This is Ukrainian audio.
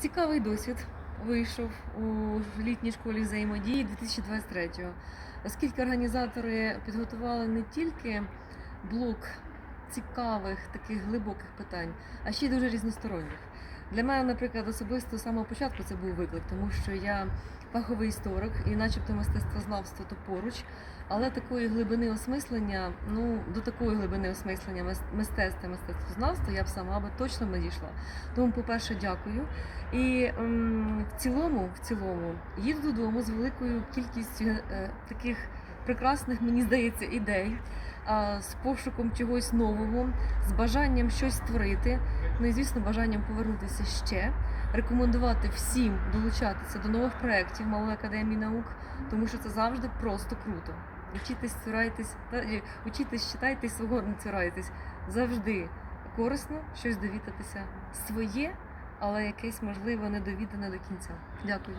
Цікавий досвід вийшов у літній школі взаємодії 2023-го, оскільки організатори підготували не тільки блок цікавих, таких глибоких питань, а ще й дуже різносторонніх. Для мене, наприклад, особисто з самого початку це був виклик, тому що я фаховий історик і, начебто, мистецтвознавство то поруч, але такої глибини осмислення, ну до такої глибини осмислення мис- мистецтва, мистецтвознавства я б сама би точно не дійшла. Тому, по-перше, дякую. І ем, в цілому, в цілому, їду додому з великою кількістю е, таких прекрасних, мені здається, ідей, а, з пошуком чогось нового, з бажанням щось створити. Ну і звісно, бажанням повернутися ще, рекомендувати всім долучатися до нових проєктів Малої академії наук, тому що це завжди просто круто. Учитись, цурайтесь, е, учитись, читайтесь, свого не цурайтесь. Завжди корисно щось довідатися своє, але якесь можливо недовідане до кінця. Дякую.